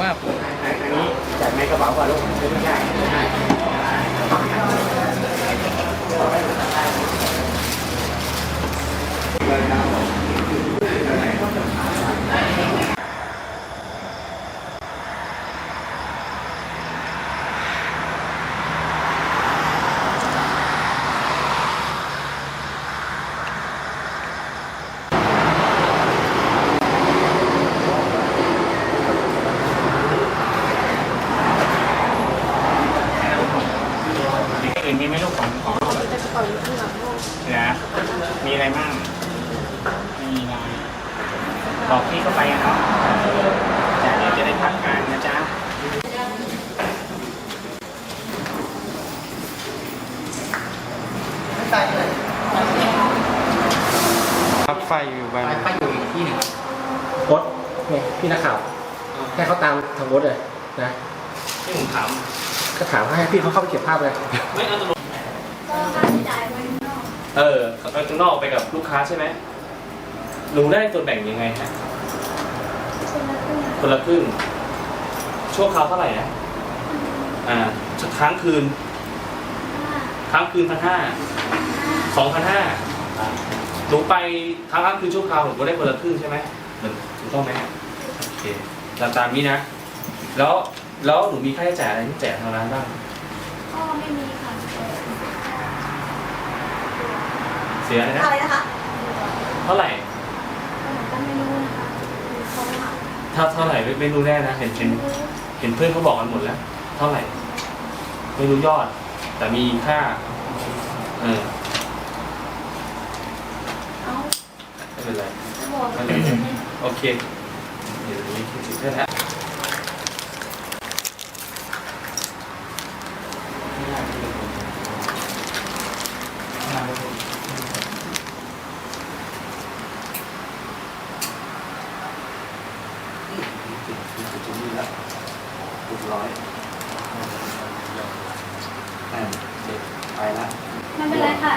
ว่าอันนี้จากในกระเป๋าก่อนลูกไม่ใช่มีอื่นมีไหมลูกของของนะมีอะไรบ้างมีอะไรบอกพี่เข้าไปอะเนาะจะเดี๋ยวจะได้พักงานนะจ๊ะ ปลั๊กไฟอยู่บ้าน ไปอยู่อีกที่หนึ่ง รถเนี่ยพี่นักข่าวแค่เขาตามทางรถเลย นะที่ผมถามก็ถามให้พี่เขาเข้าไปเก็บภาพเลยไม่เอาตกลงก็ค่าใช้จ่ายไว้ข้างนอกเออเอาข้างนอกไปกับลูกค้าใช่ไหมหนูได้ส่วนแบ่งยังไงฮะคนละครึ่งคนละครึ่งชั่วคราวเท่าไหร่นะอ่าค้างคืนห้าค้างคืนพันห้าสองพันห้าหนูไปค้างค้างคืนชั่วคราวหนูก็ได้คนละครึ่งใช่ไหมเหมือนถูกต้องไหมฮะโอเคตามตามนี้นะ แล้วแล้วหนูมีค่าใช้จ่ายอะไรที่แจกทางร้านบ้างก็ไม่มีค่ะเสียอะไรนะอะไรนะคะเท่าไหร่ก็ไม่รู้นะคะเขาถามถ้าเท่าไหร่ไม่ไม่รู้แน่นะเห็นเห็นเห็นเพื่อนเขาบอกกันหมดแล้ว เท่าไหร่ ไม่รู้ยอด แต่มีค่าเออเอ้าไม่เป็นไรจะบอกว่าไม่เป็นไรโอเคเดี๋ยวนี้คิดถึงแค่นั้นเรียบร้อยอ่าเสร็จไปละ ไม่เป็นไรค่ะ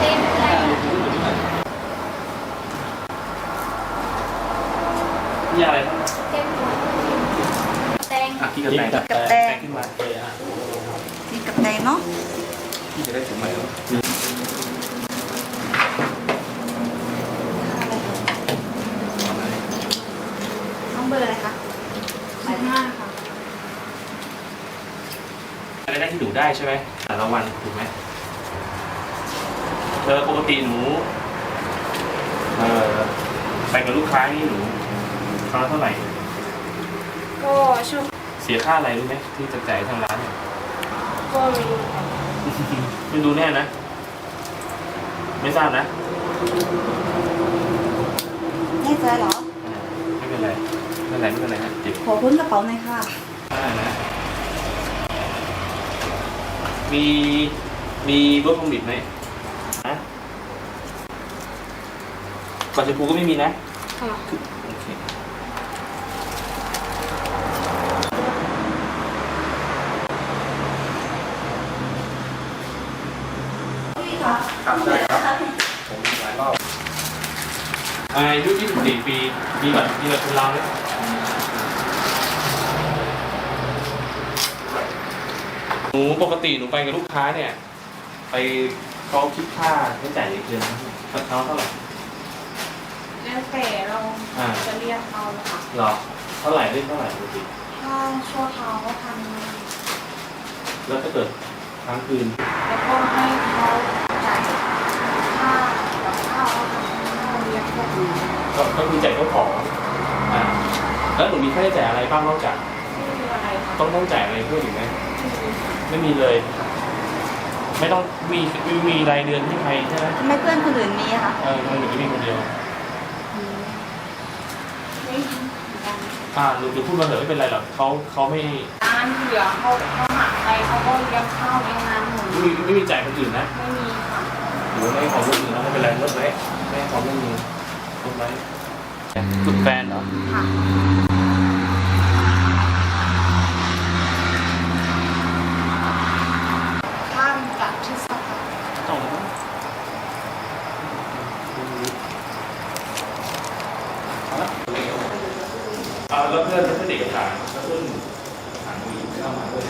เต้นอะไรค่ะ นี่อะไร เต้นหัวแตง อะพี่ กระแตงกระแตงขึ้นมาเลยอะนี่กับแตงเนาะพี่จะได้ถุงใหม่แล้วน้องเบอร์อะไรคะสิบห้าค่ะรายได้ที่หนูได้ใช่ไหมแต่ละวันถูกไหมเออปกติหนูเออไปกับลูกค้านี่หนูครั้งละเท่าไหร่ก็ช่วง เสียค่าอะไรรู้ไหมที่จะจ่ายทางร้านเนี่ยก็ไม่รู้ค่ะไม่ดูแน่นะ ไม่ทราบนะแน่ใจเหรออ่าไม่เป็นไรไม่เป็นไรไม่เป็นไรฮะจิบขอคุ้นกระเป๋าหน่อยค่ะ ได้นะมีมีรถคอมบิดไหมนะก่อนจะพูก็ไม่มีนะ ค่ะโอ คพี่คะครับได้ครับ ผมหลายรอบอายุ24ปี มีบัตรมีบัตรคนลาวไหมหนูปกติหนูไปกับลูกค้าเนี่ย ไปเขาคิดค่าใช้จ่ายเดือนละเขาเท่าไหร่แล้วแต่เราอ่าจะเรียกเขาค่ะหรอเท่าไหร่เล่นเท่าไหร่ปกติถ้าชั่วคราวก็พันหนึ่งแล้วถ้าเกิดค้างคืน แล้วก็ให้เขาจ่าย ค่ากับข้าวค่ะเขาเรียกพวกนี้ก็ก็คือจ่ายเจ้าของอ่าแล้วหนูมีค่าใช้จ่ายอะไรบ้างนอกจาก ไม่มีอะไรค่ะต้องต้องจ่ายอะไรเพิ่มอีกไหมไม่มีเลย ไม่ต้องมีมีมีรายเดือนให้ใครใช่ไหมทำไมเพื่อนคนอื่นมีอะคะเออทำไมหนูไม่มีคนเดียว ไม่มีเหมือนกันอ่าหนูหนูพูดมาเถอะไม่เป็นไรหรอกเขาเขาไม่ร้านเหลือเขาเขาหักไปเขาก็เลี้ยงข้าวเลี้ยงน้ำหนูไม่มีไม่มีจ่ายคนอื่นนะ ไม่มี ค่ะหรือไม่ให้ของคนอื่นนะไม่เป็นไรลดไว้ไม่ให้ของคนอื่นลดไว้คุณแฟนเหรอค่ะข้ามจากที่สภาเอาแล้วเพื่อนเพื่อนเด็กถามแล้วเพื่อนถามมีเข้ามาด้วย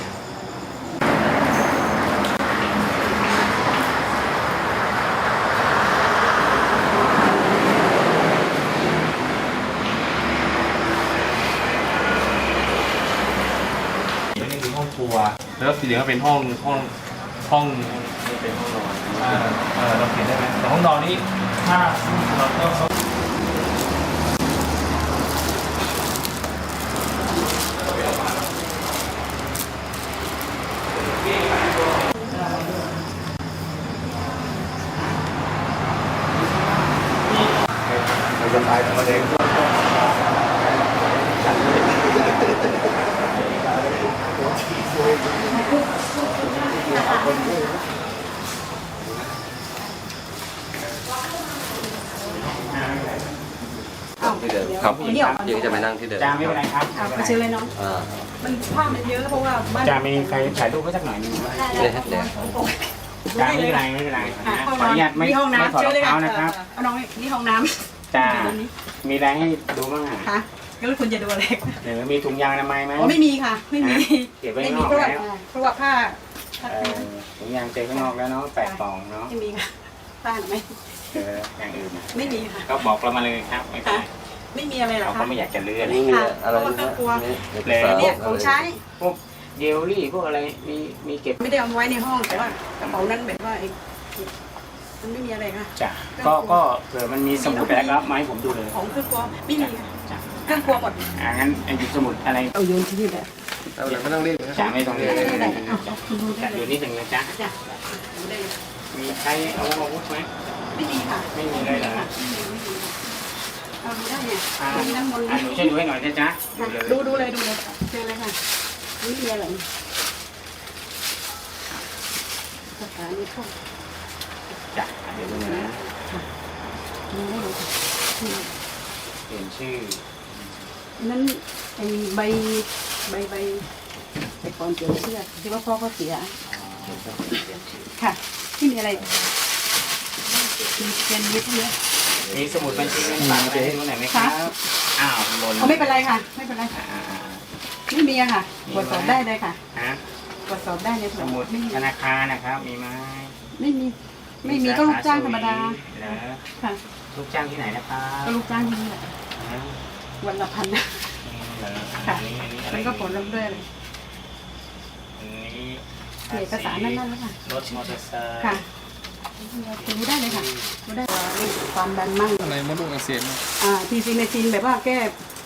นี่ คือห้องครัว แล้วสีเหลืองก็เป็นห้องห้องห้องเป็นห้องนอนอ่าเออเราเขียนได้ไหมแต่ห้องนอนนี่ถ้าเราก็เขา เราจะตายมะเร็ง ครับเดี๋ยวจะไปนั่งที่เดิมจ้าไม่เป็นไรครับมาเชิญเลยน้อง อ่ามันภาพมันเยอะเพราะว่าบ้านจ้ามีใครถ่ายรูปไว้สักหน่อยหนึงไหมเดี๋ยวเดี๋ยวจ้าไม่เป็นไรไม่เป็นไรนะห้องขออนุญาตไม่นี่ห้องไม่น้ำถอดเชิรญองเลยเท้าค่ะนะครับเอาน้องนี่ห้องน้จ้าำตรงนี้มีอะไรให้ดูบ้างอะค่ะแล้วคุณจะดูอะไรหรือมีถุงยางอนามัยไหมอ๋อไม่มีค่ะ ไม่มีเก็บไว้ไม่ข้างนมีอกเพราะว่าแล้วเพราะว่าผ้าผ้าเออถุงยางเจอข้างนอกแล้วเนาะแปดกล่องเนาะไม่มีค่ะผ้าหรือไม่เจออย่างอื่นนะไม่มีค่ะก็บอกเรามาเลยครับไม่เป็นไร ไม่มีอะไรหรอเราคะ ก็ไม่อยากจะเลื่อนนี่มีอะไรไหมกลัวมีเอกเลยสารเนี่ยของใช้ พวกเยลลี่พวกอะไรมีมีเก็บไม่ได้เอาไว้ในห้องแต่ว่ากระเป๋านั้นแบบว่าไอ้มันไม่มีอะไรค่ะ จ้ะก็ก็เผื่อมันมีสมุดอะไรครับมาให้ผมดูเลยของเครื่องครัวไม่มีค่ะจ้ะเครื่องครัวหมด อ่างั้นไอ้หยิบสมุดอะไรเอาโยนที่นี่แหละเอาเลยไม่ต้องรีบนะจ้ะไม่ต้องเรียนได้ได้ได้เอาจ้ะคุณดูได้จ้ะเลดูยนิดหนึ่งนะจ๊ะจ้ะดูได้เลยมีใครเอาอาวุธไหมไม่มีค่ะไม่มีเลยเหรอ ไม่มีไม่มี เอาดูได้เนี่ยอ่ามีน้ำมนต์อ่าหนูช่วยดูให้หน่อยนะจ๊ะดูเลยดูดูเลยดูเลยเจอเลยค่ะไม่มีอะไรสถานีท่องจ้ะเดี๋ยวดูนะดูได้เลยค่ะเปลี่ยนชื่ออันนั้นไอ้ใบใบใบแต่ก่อนเกี่ยวเสื้อที่ว่าพ่อเขาเสียค่ะไม่มีอะไรมีเงินยึดเยอะ มีสมุดบัญชีเงินฝากอะไรให้ดูหน่อยไหมครับ อ้าวหล่นเขาไม่เป็นไรค่ะ ไม่เป็นไรอ่าอ่าอ่าไม่มีอะค่ะตรวจสอบได้เลยค่ะฮะตรวจสอบได้เลยสมุดไม่มีธนาคารนะครับ มีไหมไม่มี ไม่มีก็ลูกจ้างธรรมดาเหรอค่ะ ลูกจ้างที่ไหนนะครับก็ลูกจ้างที่นี่แหละฮะวันละพันนะเหรอค่ะอันนี้อันนี้อะไรมันก็ผลลำด้วยเลยอันนี้เอกสารนั่นนั่นแล้วค่ะ รถมอเตอร์ไซค์ค่ะ ดูได้เลยค่ะดูได้นี่ความดันมั่งอะไรมดลูกอักเสบไหมอ่าทีซีเมจินแบบว่าแก้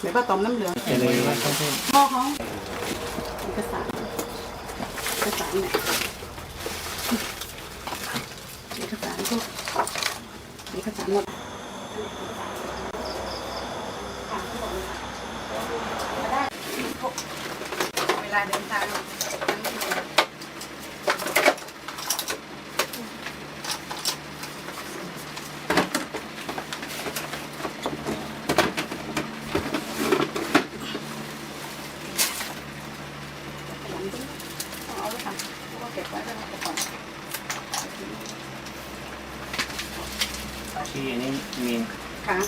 แบบว่าต่อมน้ำเหลืองเห็นเลยว่าต้องเพิ่พ่อเขาเอกสารเอกสารเนี่ยเอกสารพวกเอกสารหมดเวลาเดินทางเอาเลยค่ะเพราะว่าเก็บไว้ก็ได้ก่อน ที่อันนี้มีนค่ะ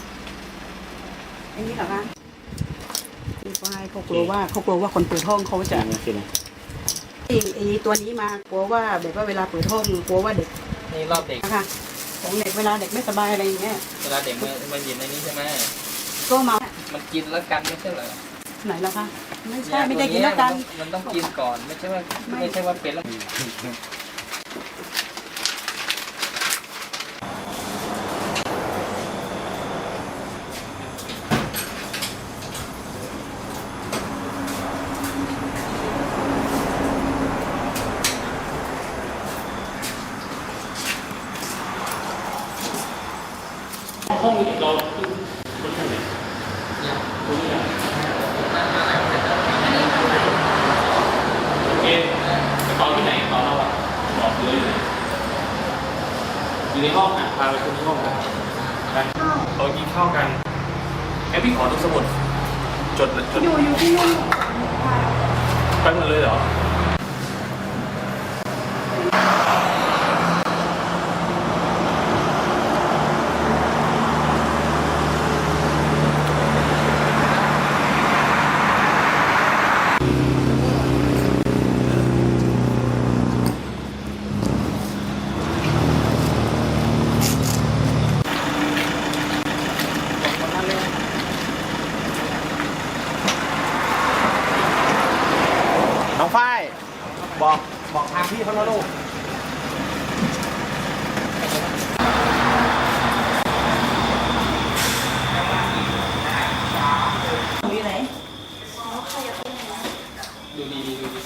อันนี้เหรอคะคือว่าเขากลัวว่าเขากลัวว่าคนเปิดห้องเขาจะมีคืออะไรไอ้ไอ้ตัวนี้มากลัวว่าแบบว่าเวลาเปิดห้องกลัวว่าเด็กนี่รอบเด็กนะคะของเด็กเวลาเด็กไม่สบายอะไรอย่างเงี้ยเวลาเด็กมันมันหยิบในนี้ใช่ไหมก็มามันกินแล้วกันไม่ใช่เหรอไหนล่ะคะไม่ใช่ไม่ได้กินแล้วกัน มันต้องกินก่อนไม่ใช่ว่าไม่ไม่ใช่ว่าเป็นแล้ว ตอนที่ไหนตอนเราอะบอกเลยอยู่ในห้องอะพาไปคุยที่ห้องกันเปตอนกินข้าวกันแอพี่ขอดูสมุดจดจดอยู่อยู่ที่นู่นไปหมดเลยเหรอ เขาแล้วลูกดูดีดูดี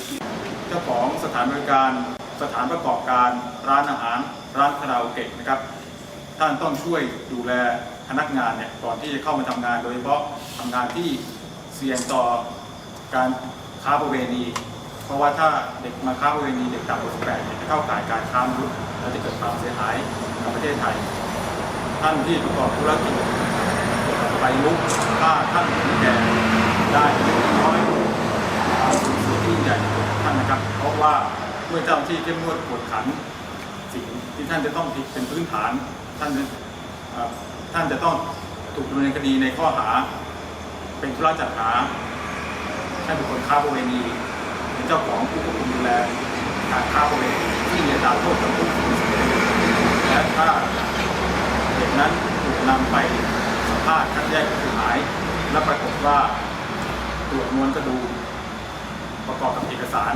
เจ้าของสถานบริการสถานประกอบการร้านอาหาร ร้านคาราโอเกะนะครับ ท่านต้องช่วยดูแลพนักงานเนี่ยก่อนที่จะเข้ามาทำงานโดยเฉพาะทำงานที่เสี่ยงต่อการค้าประเวณี เพราะว่าถ้าเด็กมาค้าประเวณีเด็กต่ำกว่า18เนี่ยจะเข้าข่ายการค้ามนุษย์และจะเกิดความเสียหายกับประเทศไทย ท่านที่ประกอบธุรกิจไฟลุกถ้าท่านถึงแก่ได้เล็กน้อยเอาสูญเสียที่ใหญ่ท่านนะครับ เพราะว่าเมื่อเจ้าหน้าที่เข้มงวดกวดขัน สิ่งที่ท่านจะต้องผิดเป็นพื้นฐานท่านจะเอ่อท่านจะต้องถูกดำเนินคดีในข้อหา เป็นธุระจัดหาให้บุคคลค้าประเวณี เจ้าของผู้ควบคุมดูแลการค้าประเวณีที่มีอัตราโทษจำคุกสูงสุดและถ้าเด็กนั้นถูกนำไปสัมภาษณ์คัดแยกผู้เสียหาย และปรากฏว่าตรวจมวลกระดูกประกอบกับเอกสาร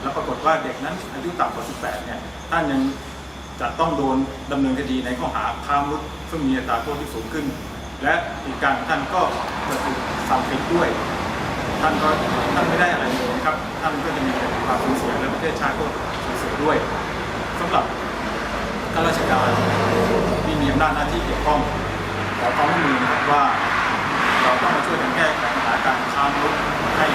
แล้วปรากฏว่าเด็กนั้นอายุต่ำกว่า 18 เนี่ยท่านยังจะต้องโดนดำเนินคดีในข้อหาค้ามนุษย์ซึ่งมีอัตราโทษที่สูงขึ้น และอีกการท่านก็จะถูกสั่งปิดด้วย ท่านก็ท่านไม่ได้อะไรเลยนะครับท่านก็จะมีความสูญเสียและประเทศชาติก็สูญเสียด้วยสำหรับข้าราชการที่มีอำนาจหน้าที่เกี่ยวข้องขอความร่วมมือนะครับว่า เราต้องมาช่วยกันแก้ไขปัญหาการค้ามนุษย์ให้